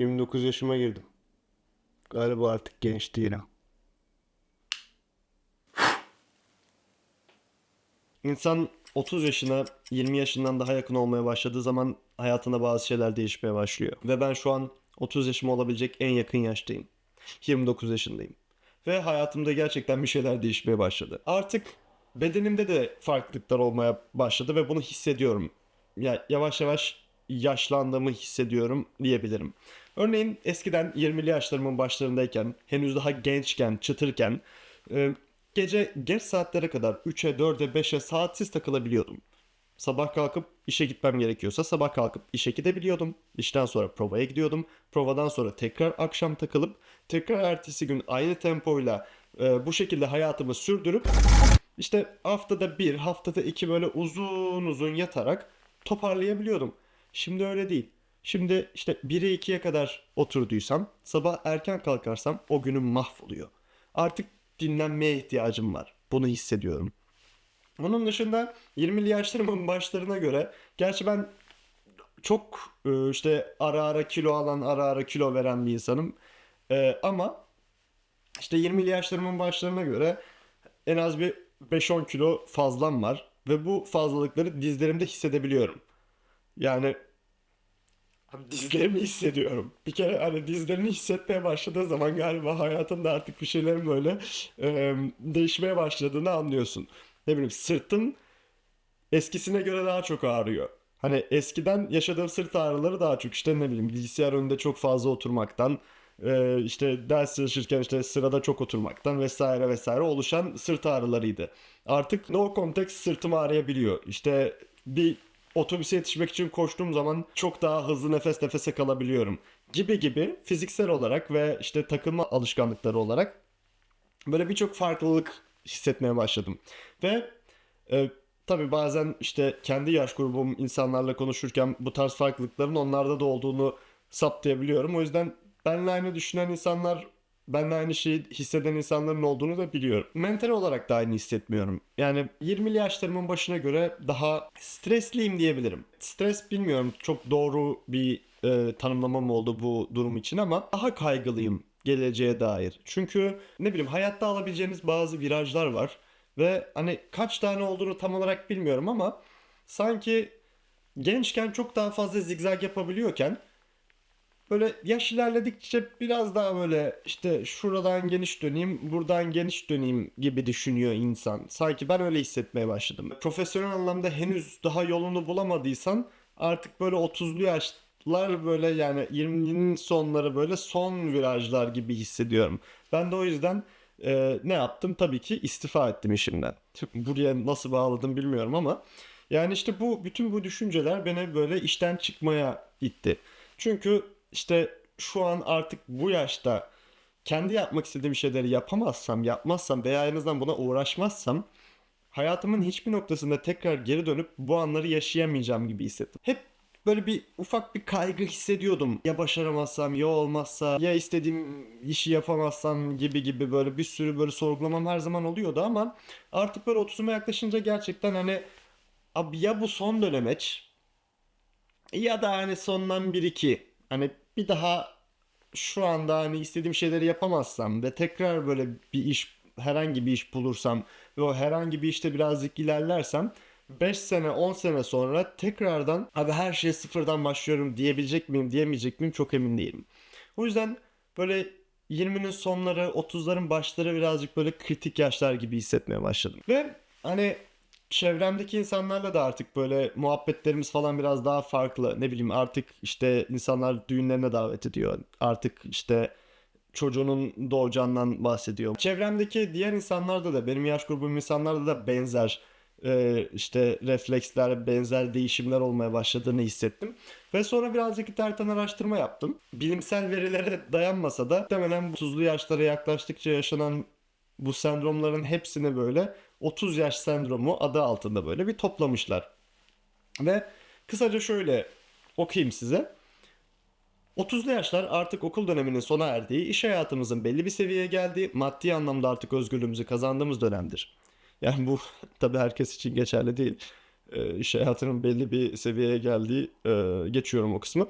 29 yaşıma girdim. Galiba artık genç değilim. İnsan 30 yaşına 20 yaşından daha yakın olmaya başladığı zaman hayatında bazı şeyler değişmeye başlıyor. Ve ben şu an 30 yaşıma olabilecek en yakın yaştayım. 29 yaşındayım. Ve hayatımda gerçekten bir şeyler değişmeye başladı. Artık bedenimde de farklılıklar olmaya başladı ve bunu hissediyorum. Ya yavaş yavaş yaşlandığımı hissediyorum diyebilirim. Örneğin eskiden 20'li yaşlarımın başlarındayken, henüz daha gençken, çıtırken e, gece geç saatlere kadar 3'e, 4'e, 5'e saatsiz takılabiliyordum. Sabah kalkıp işe gitmem gerekiyorsa sabah kalkıp işe gidebiliyordum. İşten sonra provaya gidiyordum. Provadan sonra tekrar akşam takılıp tekrar ertesi gün aynı tempoyla e, bu şekilde hayatımı sürdürüp işte haftada bir, haftada iki böyle uzun uzun yatarak toparlayabiliyordum. Şimdi öyle değil. Şimdi işte 1'e 2'ye kadar oturduysam sabah erken kalkarsam o günüm mahvoluyor. Artık dinlenmeye ihtiyacım var. Bunu hissediyorum. Onun dışında 20'li yaşlarımın başlarına göre gerçi ben çok e, işte ara ara kilo alan ara ara kilo veren bir insanım. E, ama işte 20'li yaşlarımın başlarına göre en az bir 5-10 kilo fazlam var. Ve bu fazlalıkları dizlerimde hissedebiliyorum. Yani Abi dizlerimi hissediyorum. Bir kere hani dizlerini hissetmeye başladığı zaman galiba hayatında artık bir şeylerin böyle e, değişmeye başladığını anlıyorsun. Ne bileyim sırtın eskisine göre daha çok ağrıyor. Hani eskiden yaşadığım sırt ağrıları daha çok işte ne bileyim bilgisayar önünde çok fazla oturmaktan e, işte ders çalışırken işte sırada çok oturmaktan vesaire vesaire oluşan sırt ağrılarıydı. Artık no context sırtım ağrıyabiliyor. İşte bir otobüse yetişmek için koştuğum zaman çok daha hızlı nefes nefese kalabiliyorum. Gibi gibi fiziksel olarak ve işte takılma alışkanlıkları olarak böyle birçok farklılık hissetmeye başladım. Ve e, tabii bazen işte kendi yaş grubum insanlarla konuşurken bu tarz farklılıkların onlarda da olduğunu saptayabiliyorum. O yüzden benimle aynı düşünen insanlar benimle aynı şeyi hisseden insanların olduğunu da biliyorum. Mental olarak da aynı hissetmiyorum. Yani 20'li yaşlarımın başına göre daha stresliyim diyebilirim. Stres bilmiyorum çok doğru bir e, tanımlama mı oldu bu durum için ama daha kaygılıyım geleceğe dair. Çünkü ne bileyim hayatta alabileceğiniz bazı virajlar var ve hani kaç tane olduğunu tam olarak bilmiyorum ama sanki gençken çok daha fazla zigzag yapabiliyorken böyle yaş ilerledikçe biraz daha böyle işte şuradan geniş döneyim, buradan geniş döneyim gibi düşünüyor insan. Sanki ben öyle hissetmeye başladım. Profesyonel anlamda henüz daha yolunu bulamadıysan artık böyle 30'lu yaşlar böyle yani 20'nin sonları böyle son virajlar gibi hissediyorum. Ben de o yüzden e, ne yaptım? Tabii ki istifa ettim işimden. Buraya nasıl bağladım bilmiyorum ama yani işte bu bütün bu düşünceler beni böyle işten çıkmaya itti. Çünkü işte şu an artık bu yaşta kendi yapmak istediğim şeyleri yapamazsam, yapmazsam veya en azından buna uğraşmazsam hayatımın hiçbir noktasında tekrar geri dönüp bu anları yaşayamayacağım gibi hissettim. Hep böyle bir ufak bir kaygı hissediyordum. Ya başaramazsam, ya olmazsa, ya istediğim işi yapamazsam gibi gibi böyle bir sürü böyle sorgulamam her zaman oluyordu ama artık böyle 30'uma yaklaşınca gerçekten hani abi ya bu son dönemeç ya da hani sondan bir iki hani bir daha şu anda hani istediğim şeyleri yapamazsam ve tekrar böyle bir iş herhangi bir iş bulursam ve o herhangi bir işte birazcık ilerlersem 5 sene 10 sene sonra tekrardan abi her şeye sıfırdan başlıyorum diyebilecek miyim diyemeyecek miyim çok emin değilim. O yüzden böyle 20'nin sonları 30'ların başları birazcık böyle kritik yaşlar gibi hissetmeye başladım. Ve hani çevremdeki insanlarla da artık böyle muhabbetlerimiz falan biraz daha farklı. Ne bileyim artık işte insanlar düğünlerine davet ediyor. Artık işte çocuğunun doğacağından bahsediyor. Çevremdeki diğer insanlarda da benim yaş grubum insanlarda da benzer e, işte refleksler, benzer değişimler olmaya başladığını hissettim. Ve sonra birazcık internetten araştırma yaptım. Bilimsel verilere dayanmasa da muhtemelen bu 30'lu yaşlara yaklaştıkça yaşanan bu sendromların hepsini böyle 30 yaş sendromu adı altında böyle bir toplamışlar. Ve kısaca şöyle okuyayım size. 30'lu yaşlar artık okul döneminin sona erdiği, iş hayatımızın belli bir seviyeye geldiği, maddi anlamda artık özgürlüğümüzü kazandığımız dönemdir. Yani bu tabii herkes için geçerli değil. E, iş hayatının belli bir seviyeye geldiği, e, geçiyorum o kısmı.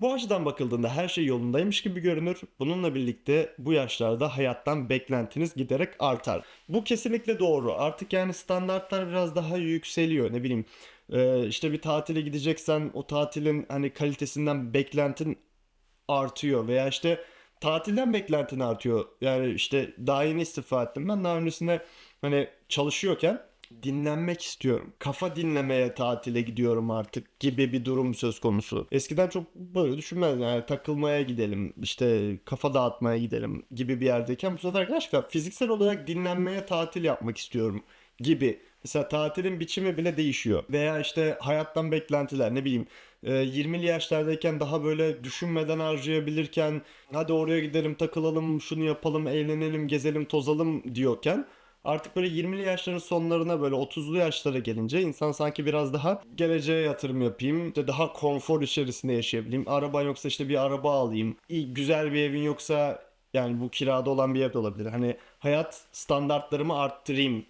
Bu açıdan bakıldığında her şey yolundaymış gibi görünür. Bununla birlikte bu yaşlarda hayattan beklentiniz giderek artar. Bu kesinlikle doğru. Artık yani standartlar biraz daha yükseliyor. Ne bileyim e, işte bir tatile gideceksen o tatilin hani kalitesinden beklentin artıyor veya işte tatilden beklentin artıyor. Yani işte daha yeni istifa ettim ben. Daha öncesinde hani çalışıyorken dinlenmek istiyorum. Kafa dinlemeye tatile gidiyorum artık gibi bir durum söz konusu. Eskiden çok böyle düşünmezdim. Yani takılmaya gidelim, işte kafa dağıtmaya gidelim gibi bir yerdeyken bu sefer gerçekten fiziksel olarak dinlenmeye tatil yapmak istiyorum gibi. Mesela tatilin biçimi bile değişiyor. Veya işte hayattan beklentiler ne bileyim e, 20'li yaşlardayken daha böyle düşünmeden harcayabilirken hadi oraya gidelim takılalım şunu yapalım eğlenelim gezelim tozalım diyorken Artık böyle 20'li yaşların sonlarına böyle 30'lu yaşlara gelince insan sanki biraz daha geleceğe yatırım yapayım. işte daha konfor içerisinde yaşayabileyim. Araban yoksa işte bir araba alayım. Güzel bir evin yoksa yani bu kirada olan bir ev de olabilir. Hani hayat standartlarımı arttırayım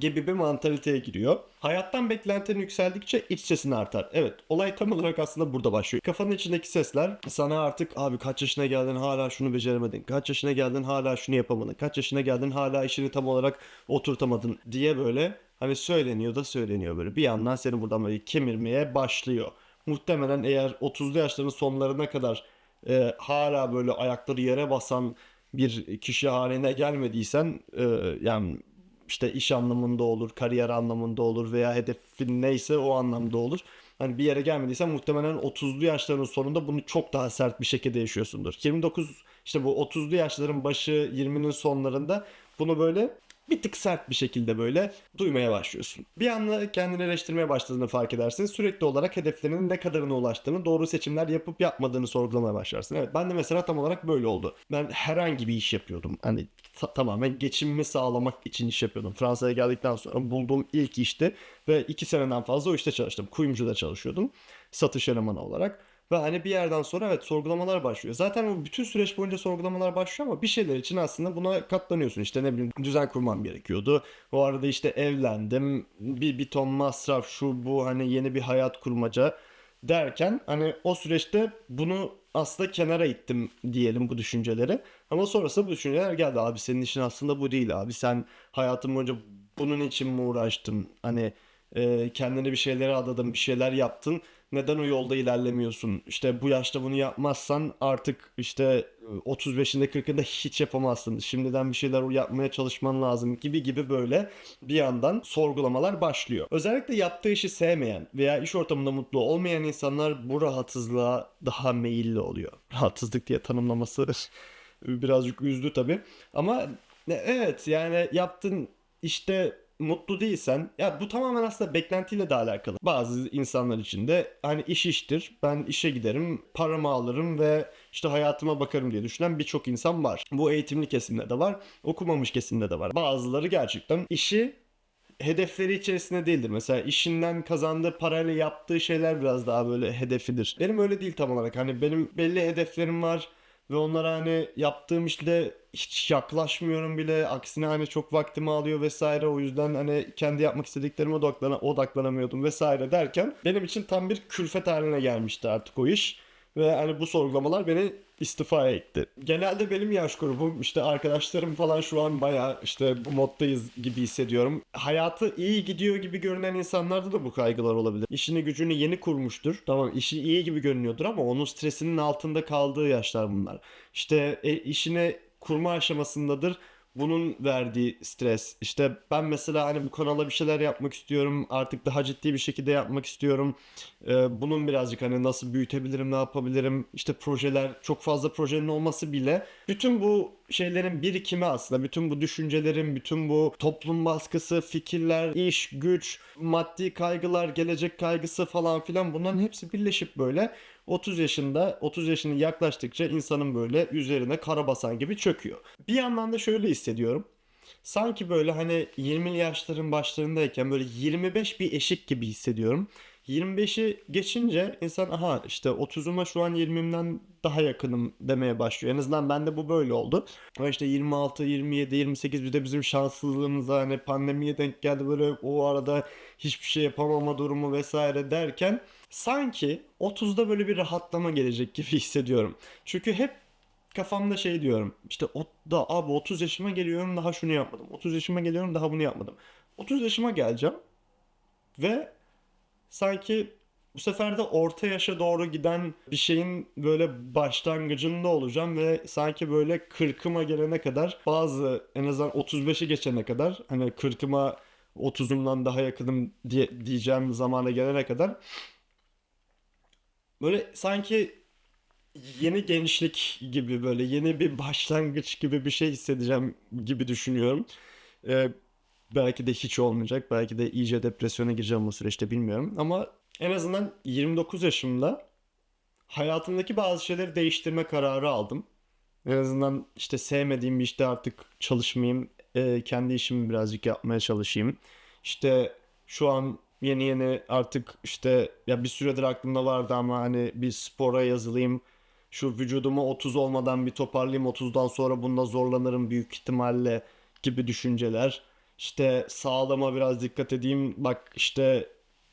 gibi bir mantaliteye giriyor. Hayattan beklentinin yükseldikçe iç sesin artar. Evet olay tam olarak aslında burada başlıyor. Kafanın içindeki sesler sana artık abi kaç yaşına geldin hala şunu beceremedin. Kaç yaşına geldin hala şunu yapamadın. Kaç yaşına geldin hala işini tam olarak oturtamadın diye böyle hani söyleniyor da söyleniyor böyle. Bir yandan seni buradan böyle kemirmeye başlıyor. Muhtemelen eğer 30'lu yaşların sonlarına kadar e, hala böyle ayakları yere basan bir kişi haline gelmediysen e, yani işte iş anlamında olur, kariyer anlamında olur veya hedefin neyse o anlamda olur. Hani bir yere gelmediysen muhtemelen 30'lu yaşların sonunda bunu çok daha sert bir şekilde yaşıyorsundur. 29 işte bu 30'lu yaşların başı 20'nin sonlarında bunu böyle bir tık sert bir şekilde böyle duymaya başlıyorsun. Bir anda kendini eleştirmeye başladığını fark edersin. Sürekli olarak hedeflerinin ne kadarına ulaştığını, doğru seçimler yapıp yapmadığını sorgulamaya başlarsın. Evet ben de mesela tam olarak böyle oldu. Ben herhangi bir iş yapıyordum. Hani ta- tamamen geçimimi sağlamak için iş yapıyordum. Fransa'ya geldikten sonra bulduğum ilk işti ve iki seneden fazla o işte çalıştım. Kuyumcuda çalışıyordum. Satış elemanı olarak. Ve hani bir yerden sonra evet sorgulamalar başlıyor. Zaten o bütün süreç boyunca sorgulamalar başlıyor ama bir şeyler için aslında buna katlanıyorsun. İşte ne bileyim düzen kurmam gerekiyordu. O arada işte evlendim. Bir, bir ton masraf şu bu hani yeni bir hayat kurmaca derken hani o süreçte bunu aslında kenara ittim diyelim bu düşünceleri. Ama sonrasında bu düşünceler geldi. Abi senin işin aslında bu değil abi. Sen hayatın boyunca bunun için mi uğraştın? Hani e, kendine bir şeylere adadın, bir şeyler yaptın. Neden o yolda ilerlemiyorsun? İşte bu yaşta bunu yapmazsan artık işte e, 35'inde 40'ında hiç yapamazsın. Şimdiden bir şeyler yapmaya çalışman lazım gibi gibi böyle bir yandan sorgulamalar başlıyor. Özellikle yaptığı işi sevmeyen veya iş ortamında mutlu olmayan insanlar bu rahatsızlığa daha meyilli oluyor. Rahatsızlık diye tanımlaması birazcık üzdü tabii. Ama ne- evet yani yaptığın işte mutlu değilsen ya bu tamamen aslında beklentiyle de alakalı. Bazı insanlar için de hani iş iştir. Ben işe giderim, paramı alırım ve işte hayatıma bakarım diye düşünen birçok insan var. Bu eğitimli kesimde de var, okumamış kesimde de var. Bazıları gerçekten işi hedefleri içerisinde değildir. Mesela işinden kazandığı parayla yaptığı şeyler biraz daha böyle hedefidir. Benim öyle değil tam olarak. Hani benim belli hedeflerim var ve onlara hani yaptığım işle hiç yaklaşmıyorum bile. Aksine hani çok vaktimi alıyor vesaire. O yüzden hani kendi yapmak istediklerime odaklana, odaklanamıyordum vesaire derken benim için tam bir külfet haline gelmişti artık o iş. Ve hani bu sorgulamalar beni istifaya etti. Genelde benim yaş grubum işte arkadaşlarım falan şu an bayağı işte bu moddayız gibi hissediyorum. Hayatı iyi gidiyor gibi görünen insanlarda da bu kaygılar olabilir. İşini gücünü yeni kurmuştur. Tamam işi iyi gibi görünüyordur ama onun stresinin altında kaldığı yaşlar bunlar. İşte e, işini kurma aşamasındadır bunun verdiği stres. İşte ben mesela hani bu kanala bir şeyler yapmak istiyorum. Artık daha ciddi bir şekilde yapmak istiyorum. Ee, bunun birazcık hani nasıl büyütebilirim, ne yapabilirim? İşte projeler, çok fazla projenin olması bile bütün bu şeylerin birikimi aslında. Bütün bu düşüncelerin, bütün bu toplum baskısı, fikirler, iş, güç, maddi kaygılar, gelecek kaygısı falan filan bunların hepsi birleşip böyle 30 yaşında 30 yaşını yaklaştıkça insanın böyle üzerine kara basan gibi çöküyor. Bir yandan da şöyle hissediyorum. Sanki böyle hani 20'li yaşların başlarındayken böyle 25 bir eşik gibi hissediyorum. 25'i geçince insan aha işte 30'uma şu an 20'imden daha yakınım demeye başlıyor. En azından bende bu böyle oldu. Ama işte 26, 27, 28 bir de bizim şanssızlığımıza hani pandemiye denk geldi böyle o arada hiçbir şey yapamama durumu vesaire derken sanki 30'da böyle bir rahatlama gelecek gibi hissediyorum. Çünkü hep kafamda şey diyorum. İşte o da abi 30 yaşıma geliyorum daha şunu yapmadım. 30 yaşıma geliyorum daha bunu yapmadım. 30 yaşıma geleceğim ve sanki bu sefer de orta yaşa doğru giden bir şeyin böyle başlangıcında olacağım ve sanki böyle 40'ıma gelene kadar bazı en azından 35'i geçene kadar hani 40'ıma 30'umdan daha yakınım diye diyeceğim zamana gelene kadar böyle sanki yeni gençlik gibi böyle yeni bir başlangıç gibi bir şey hissedeceğim gibi düşünüyorum. Ee, belki de hiç olmayacak. Belki de iyice depresyona gireceğim bu süreçte bilmiyorum. Ama en azından 29 yaşımda hayatımdaki bazı şeyleri değiştirme kararı aldım. En azından işte sevmediğim bir işte artık çalışmayayım. e, kendi işimi birazcık yapmaya çalışayım. İşte şu an yeni yeni artık işte ya bir süredir aklımda vardı ama hani bir spora yazılayım. Şu vücudumu 30 olmadan bir toparlayayım. 30'dan sonra bunda zorlanırım büyük ihtimalle gibi düşünceler. İşte sağlama biraz dikkat edeyim. Bak işte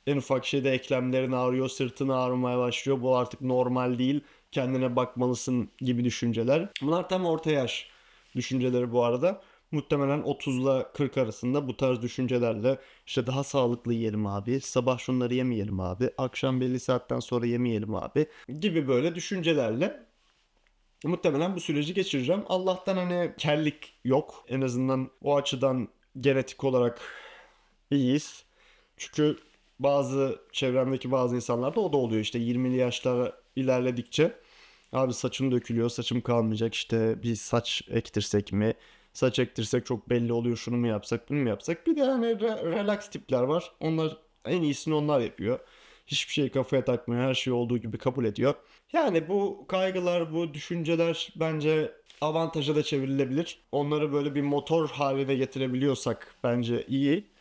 en ufak şeyde eklemlerin ağrıyor, sırtın ağrımaya başlıyor. Bu artık normal değil. Kendine bakmalısın gibi düşünceler. Bunlar tam orta yaş düşünceleri bu arada. Muhtemelen 30 ile 40 arasında bu tarz düşüncelerle işte daha sağlıklı yiyelim abi, sabah şunları yemeyelim abi, akşam belli saatten sonra yemeyelim abi gibi böyle düşüncelerle muhtemelen bu süreci geçireceğim. Allah'tan hani kellik yok. En azından o açıdan genetik olarak iyiyiz. Çünkü bazı çevremdeki bazı insanlarda o da oluyor. İşte 20'li yaşlar ilerledikçe abi saçım dökülüyor saçım kalmayacak işte bir saç ektirsek mi? Saç ektirsek çok belli oluyor şunu mu yapsak bunu mu yapsak? Bir de hani re- relax tipler var. Onlar en iyisini onlar yapıyor. Hiçbir şeyi kafaya takmıyor her şey olduğu gibi kabul ediyor. Yani bu kaygılar bu düşünceler bence avantaja da çevrilebilir onları böyle bir motor haline getirebiliyorsak bence iyi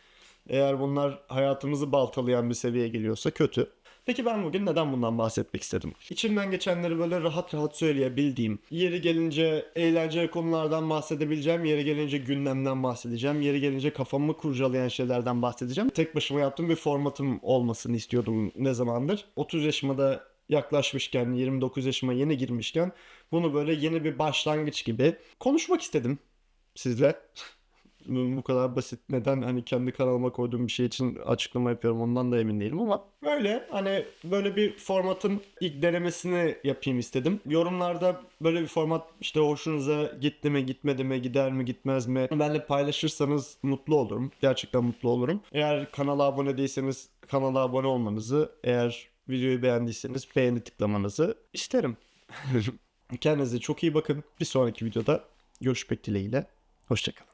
eğer bunlar hayatımızı baltalayan bir seviyeye geliyorsa kötü. Peki ben bugün neden bundan bahsetmek istedim? İçimden geçenleri böyle rahat rahat söyleyebildiğim, yeri gelince eğlenceli konulardan bahsedebileceğim, yeri gelince gündemden bahsedeceğim, yeri gelince kafamı kurcalayan şeylerden bahsedeceğim. Tek başıma yaptığım bir formatım olmasını istiyordum ne zamandır. 30 yaşıma da yaklaşmışken, 29 yaşıma yeni girmişken bunu böyle yeni bir başlangıç gibi konuşmak istedim sizle bu kadar basit neden hani kendi kanalıma koyduğum bir şey için açıklama yapıyorum ondan da emin değilim ama böyle hani böyle bir formatın ilk denemesini yapayım istedim. Yorumlarda böyle bir format işte hoşunuza gitti mi gitmedi mi gider mi gitmez mi benimle paylaşırsanız mutlu olurum. Gerçekten mutlu olurum. Eğer kanala abone değilseniz kanala abone olmanızı eğer videoyu beğendiyseniz beğeni tıklamanızı isterim. Kendinize çok iyi bakın. Bir sonraki videoda görüşmek dileğiyle. Hoşçakalın.